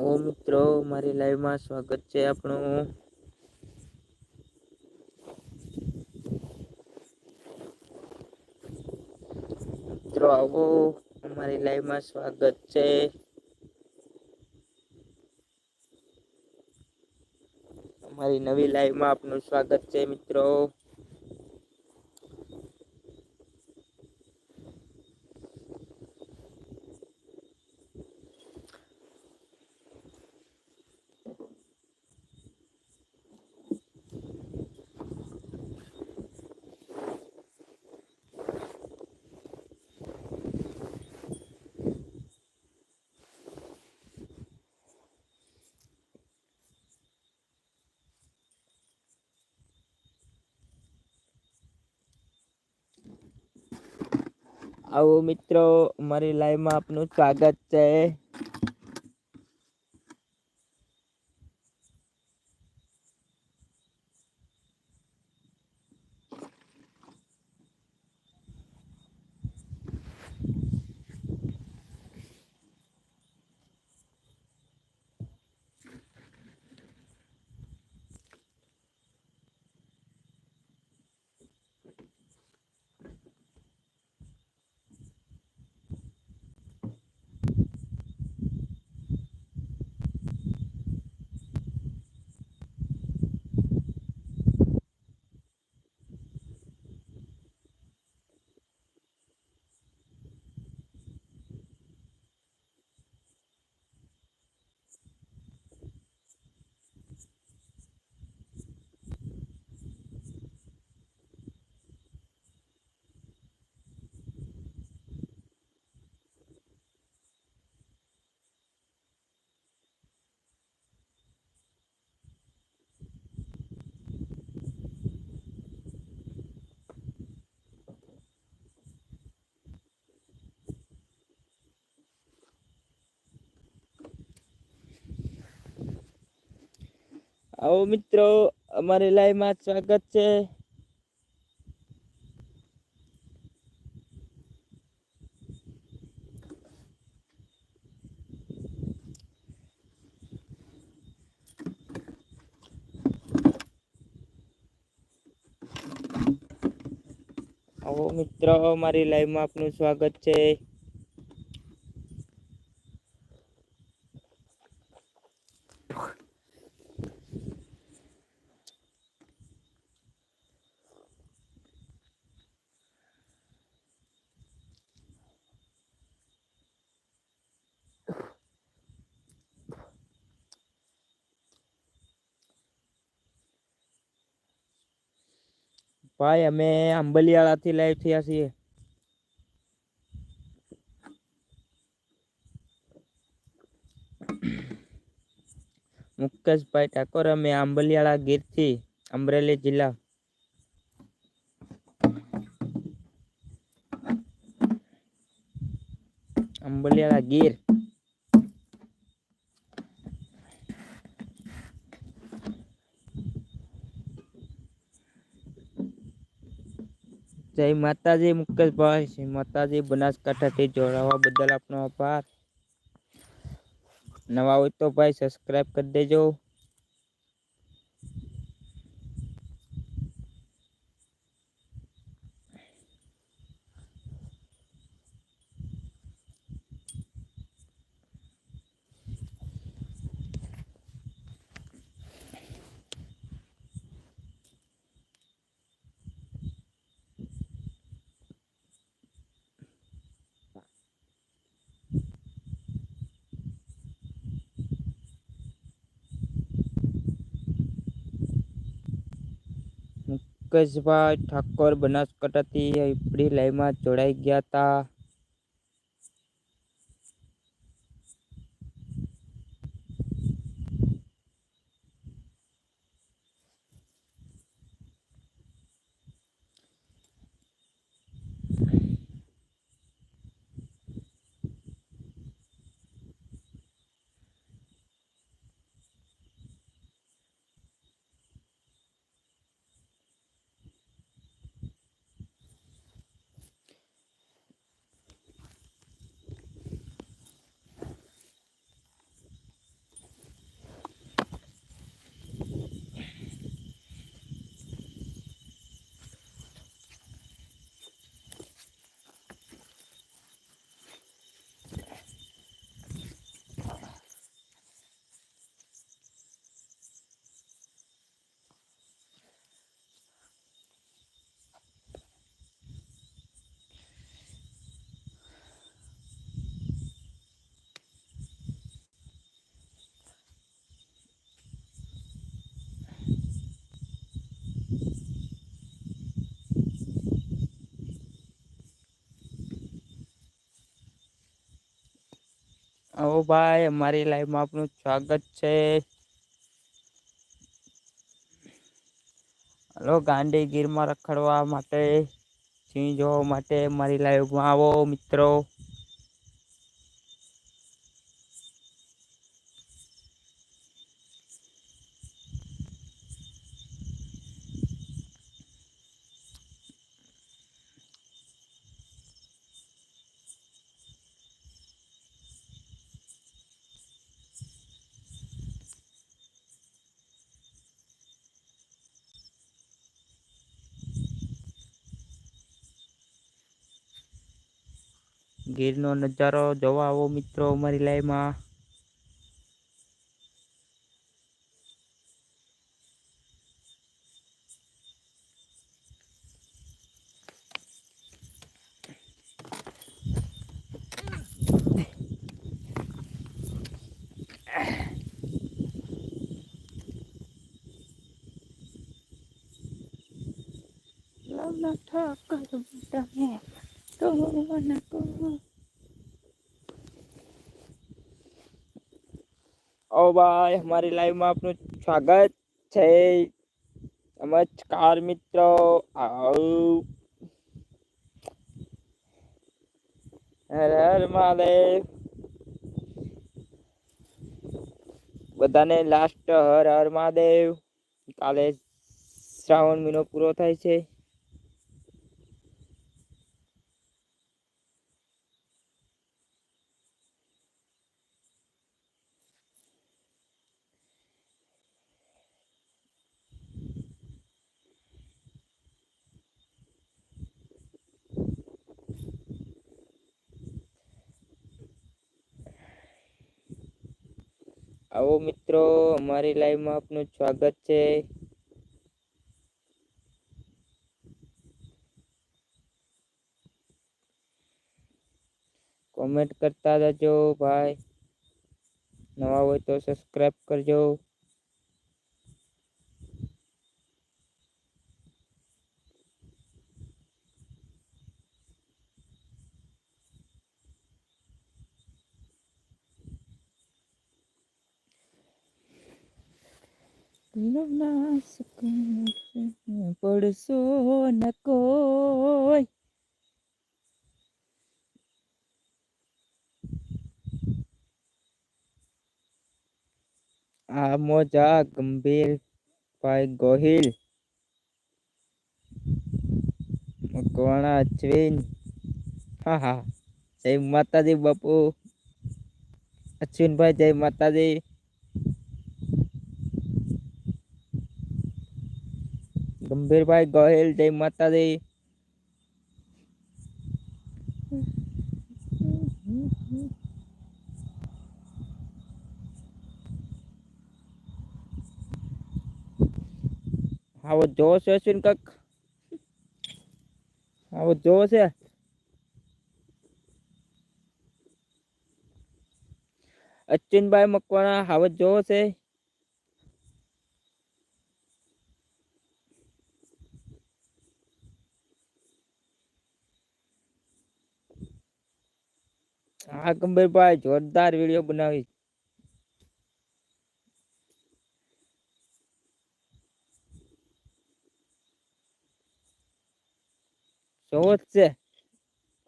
ઓ મિત્રો, મારી લાઈવમાં સ્વાગત છે આપણું. મિત્રો, આવો, અમારી લાઈવમાં સ્વાગત છે. અમારી નવી લાઈવમાં આપનું સ્વાગત છે, મિત્રો. આવો મિત્રો મારી લાઈવમાં આપનું સ્વાગત છે. આવો મિત્રો અમારી લાઈવમાં સ્વાગત છે. આવો મિત્રો મારી લાઈવમાં આપનું સ્વાગત છે. ભાઈ અમે આંબલિયાળાથી લાઈવ થયા છીએ મુકેશભાઈ ઠાકોર અમે આંબલિયાળા ગીરથી અમરેલી જિલ્લા આંબલિયાળા ગીર જય માતાજી મુકેશભાઈ જય માતાજી બનાસકાંઠાથી જોડાવા બદલ આપનો આભાર. નવા હોય તો ભાઈ સબસ્ક્રાઈબ કરી દેજો. મુકેશભાઈ ઠાકોર બનાસકાંઠાથી આપણી લાઈવમાં જોડાઈ ગયા હતા. ભાઈ, અમારી લાઈફમાં આપનું સ્વાગત છે. હલો, ગાંડી ગીરમાં રખડવા માટે, સિંહ જોવા માટે મારી લાઈફમાં આવો મિત્રો ગીર નો નજારો જોવા આવો મિત્રો અમારી લાઈમાં ઓ ભાઈ, અમારી લાઈવમાં આપનું સ્વાગત છે. નમસ્કાર મિત્રો હર હર મહાદેવ. બધાને લાસ્ટ હર હર મહાદેવ. કાલે શ્રાવણ મહિનો પૂરો થાય છે. આવો મિત્રો, અમારી લાઈવમાં આપનું સ્વાગત છે. કોમેન્ટ કરતા જજો ભાઈ. નવા હોય તો સબસ્ક્રાઈબ કરજો. પડશો ન કોઈ. આ મોજા ગંભીર ભાઈ ગોહિલ. મકવાણા અચવીન હા હા. જય માતાજી બાપુ. અશ્વિનભાઈ, જય માતાજી. ગંભીરભાઈ ગોહિલ, જય માતાજી. આવો જોશ અશ્વિન કક? આવો જોશ છે? અશ્વિનભાઈ મકવાણા, આવો જોશ છે? હા, ગંભીરભાઈ, જોરદાર વીડિયો બનાવી. જોવો છે.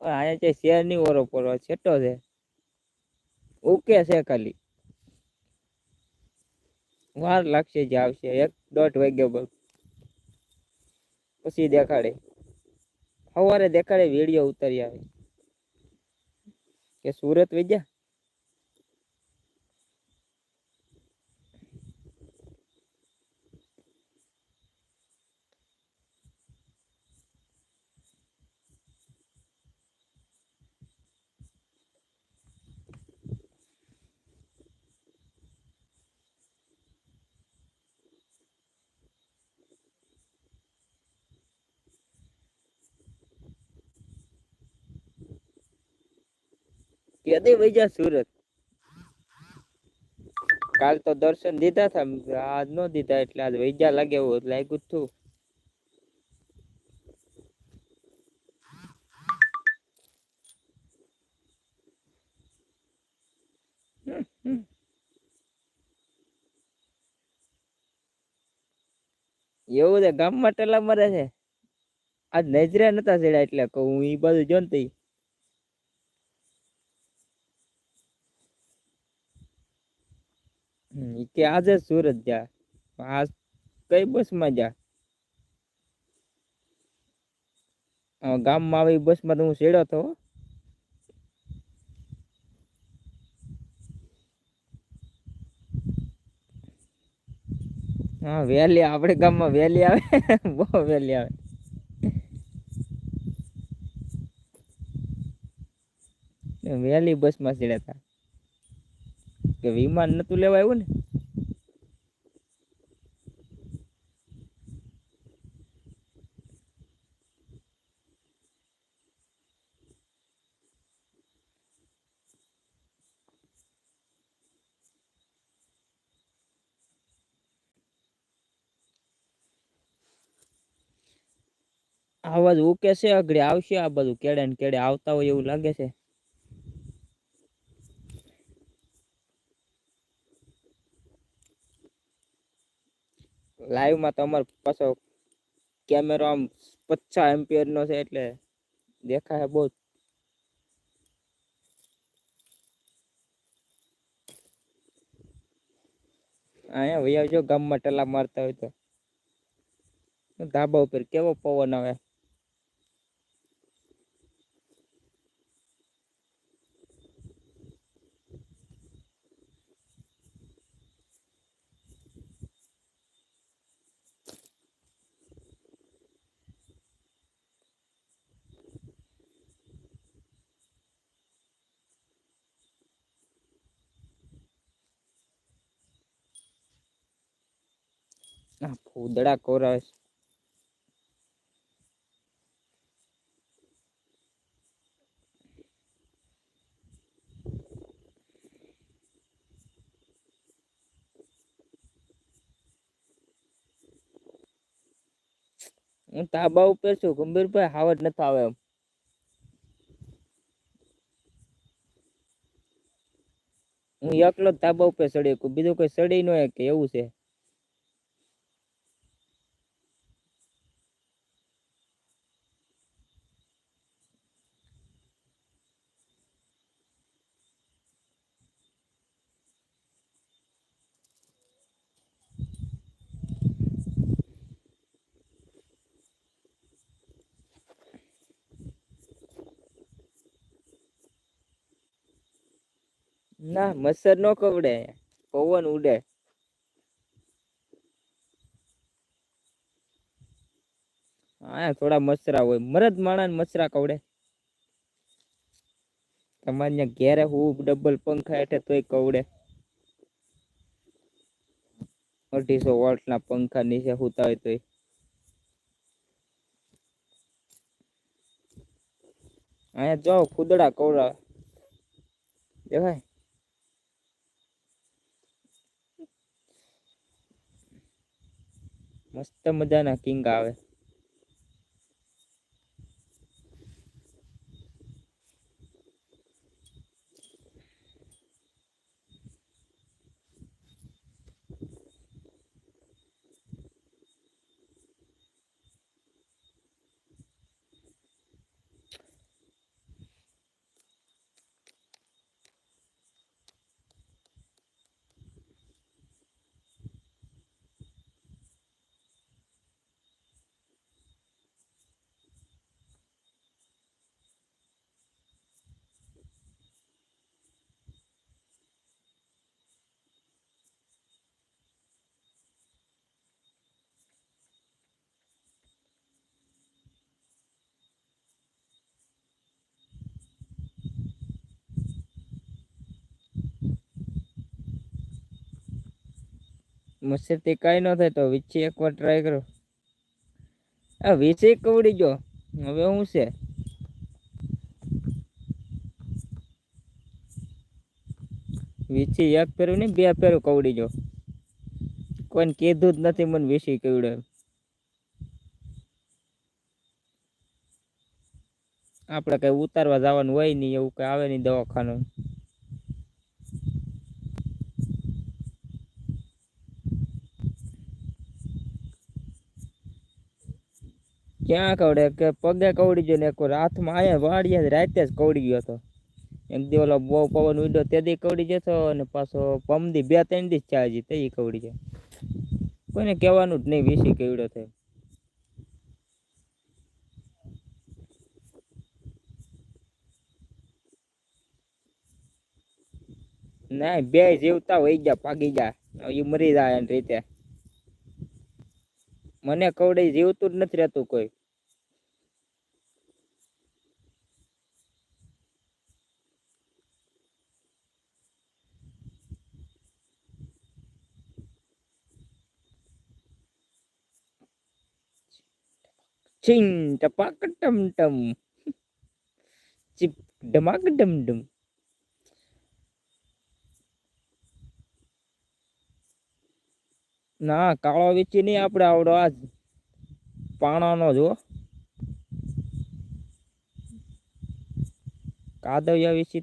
પણ છે શેરની ઓરો પડવા છેટો છે. ઓકે છે ખાલી. વાર લાગશે જે આવશે. એક દોઢ વાગ્યા બસ. પછી દેખાડે. સવારે દેખાડે વીડિયો ઉતરી આવે. કે સુરત વેજ્યા? કેદી વૈજા સુરત. કાલ તો દર્શન દીધા હતા આજ નો દીધા, એટલે આજ વૈજા લાગે એવું લાગ્યું હતું એવું છે, ગામમાં ટલા મરે છે. આજ નજરે નતા ચડ્યા, એટલે કહું ઈ બાજુ જો કે આજે સુરત જા. આ કઈ બસમાં જા? ગામમાં આવી બસમાં તો હું સેડો તો હા. વેલી આપણે ગામમાં વહેલી આવે. બહુ વેલી આવે. વેલી બસમાં ચડ્યા હતા કે વિમાન નતું લેવા આવ્યું ને? આવાજ ઉકે છે આગળ આવશે આ બધું કેડે ને કેડે આવતા હોય એવું લાગે છે. લાઈવમાં તો અમાર પાછો કેમેરો આમ પચાસ એમ્પિયર નો છે એટલે દેખાય બહુ અહીંયા વહી આવજો ગામમાં ટલા મારતા હોય તો. ધાબા ઉપર કેવો પવન આવે? ફૂદડા કોરા હું તાબા ઉપર છું ગંભીરભાઈ હાવજ નથી આવે એમ. હું એકલો ધાબા ઉપર ચડી બીજું કોઈ ચડી ન કે એવું છે. ના, મચ્છર નો કવડે પવન ઉડે. હા, થોડા મચ્છરા હોય. મરદ માણા મચ્છરા કવડે તમારે ત્યાં ઘેરે હું ડબલ પંખા હેઠે તોય કવડે અઢીસો વોલ્ટ ના પંખા નીચે સુતા હોય તોય. અહીંયા જો, ખુદડા કવડા દેખાય? મસ્ત મજાના કિંગ આવે. મચ્છરથી કઈ ન થાય તો વીછી એક વાર ટ્રાય કરો. આ વીછી કવડી ગયો હવે શું છે? વીછી એક ફેરું નહીં બે ફેરું કવડી ગયો કોઈને કીધું જ નથી મને વીસી કવડે આપણે કઈ ઉતારવા જવાનું હોય નહીં, એવું કઈ આવે નહીં દવાખાનું. ક્યાં કવડે? કે પગે કવડી ગયો ને એક હાથમાં આયા વાડીએ રાતે જ કવડી ગયો હતો. એક દી ઓલો બહુ પવન ઉડ્યો તે દી કવડી જતો અને પાછો પમદી બે ત્રણ દી ચા તે કવડી જાય કોઈને કહેવાનું જ નહીં વીસી કેવડો થાય ના, બે જીવતા હોય ગયા પાગી ગયા. એ મરી જાય રીતે. મને કવડે જીવતું જ નથી રહેતું કોઈ. ચિંગ ટપાક ટમ ટમ ચીપ ડમાક ડમ ડમ ના કાળો વેચી નહીં આપણે આવડો આજ પાણાનો જો કાદવ્યા તો